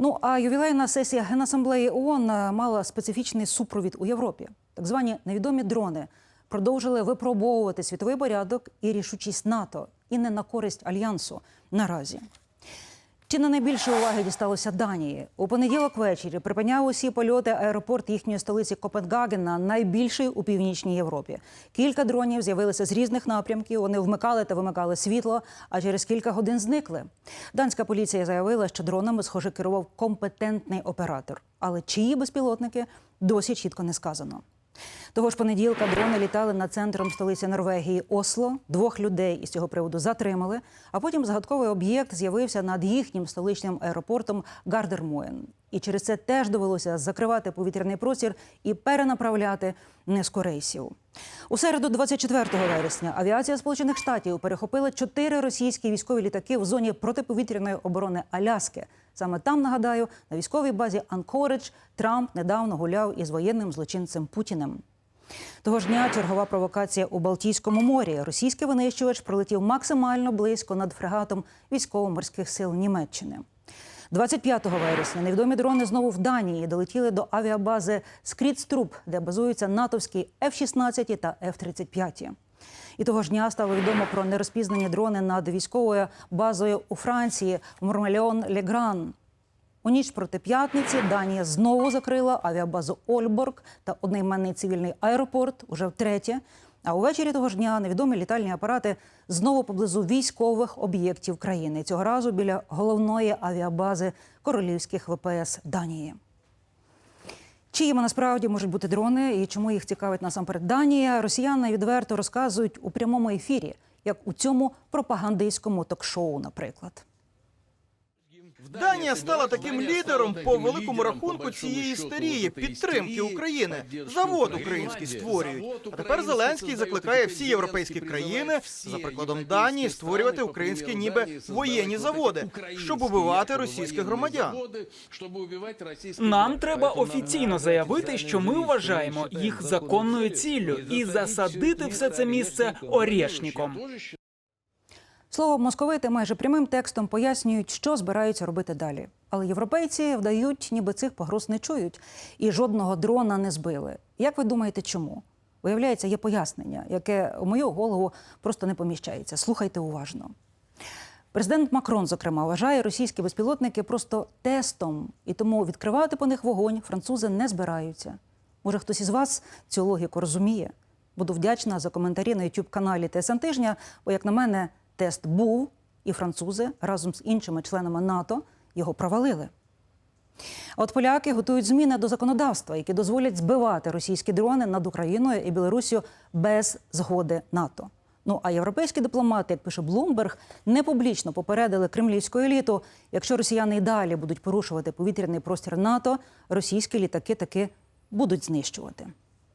Ну а ювілейна сесія Генасамблеї ООН е, мала специфічний супровід у Європі. Так звані невідомі дрони продовжили випробовувати світовий порядок і рішучість НАТО, і не на користь альянсу наразі. Чи не найбільше уваги дісталося Данії? У понеділок ввечері припиняв усі польоти аеропорт їхньої столиці Копенгагена, найбільший у північній Європі. Кілька дронів з'явилися з різних напрямків. Вони вмикали та вимикали світло, а через кілька годин зникли. Данська поліція заявила, що дронами, схоже, керував компетентний оператор. Але чиї безпілотники досі чітко не сказано. Того ж понеділка дрони літали над центром столиці Норвегії Осло. Двох людей із цього приводу затримали. А потім загадковий об'єкт з'явився над їхнім столичним аеропортом Гардермоєн. І через це теж довелося закривати повітряний простір і перенаправляти низку рейсів. У середу, 24 вересня, авіація Сполучених Штатів перехопила чотири російські військові літаки в зоні протиповітряної оборони Аляски. Саме там нагадаю, на військовій базі Анкоридж Трамп недавно гуляв із воєнним злочинцем Путіним. Того ж дня чергова провокація у Балтійському морі. Російський винищувач пролетів максимально близько над фрегатом військово-морських сил Німеччини. 25 вересня невідомі дрони знову в Данії долетіли до авіабази Скрітструп, де базуються натовські F-16 та F-35. І того ж дня стало відомо про нерозпізнані дрони над військовою базою у Франції Мурмельон Легран. У ніч проти п'ятниці Данія знову закрила авіабазу Ольборг та одноіменний цивільний аеропорт уже втретє. А увечері того ж дня невідомі літальні апарати знову поблизу військових об'єктів країни. Цього разу біля головної авіабази королівських ВПС Данії. Чиїми насправді можуть бути дрони і чому їх цікавить насамперед Данія? Росіяни відверто розказують у прямому ефірі, як у цьому пропагандистському ток-шоу, наприклад. Данія стала таким лідером по великому рахунку цієї істерії підтримки України. Завод український створюють. А тепер Зеленський закликає всі європейські країни, за прикладом Данії, створювати українські ніби воєнні заводи, щоб убивати російських громадян. Нам треба офіційно заявити, що ми вважаємо їх законною ціллю і засадити все це місце орєшніком. Слово московити майже прямим текстом пояснюють, що збираються робити далі. Але європейці вдають, ніби цих погроз не чують і жодного дрона не збили. Як ви думаєте, чому? Виявляється, є пояснення, яке у мою голову просто не поміщається. Слухайте уважно. Президент Макрон, зокрема, вважає російські безпілотники просто тестом, і тому відкривати по них вогонь французи не збираються. Може, хтось із вас цю логіку розуміє? Буду вдячна за коментарі на youtube каналі ТСН тижня, бо, як на мене, тест був, і французи разом з іншими членами НАТО його провалили. От поляки готують зміни до законодавства, які дозволять збивати російські дрони над Україною і Білоруссю без згоди НАТО. Ну а європейські дипломати, як пише Блумберг, не публічно попередили кремлівську еліту. Якщо росіяни й далі будуть порушувати повітряний простір НАТО, російські літаки таки будуть знищувати.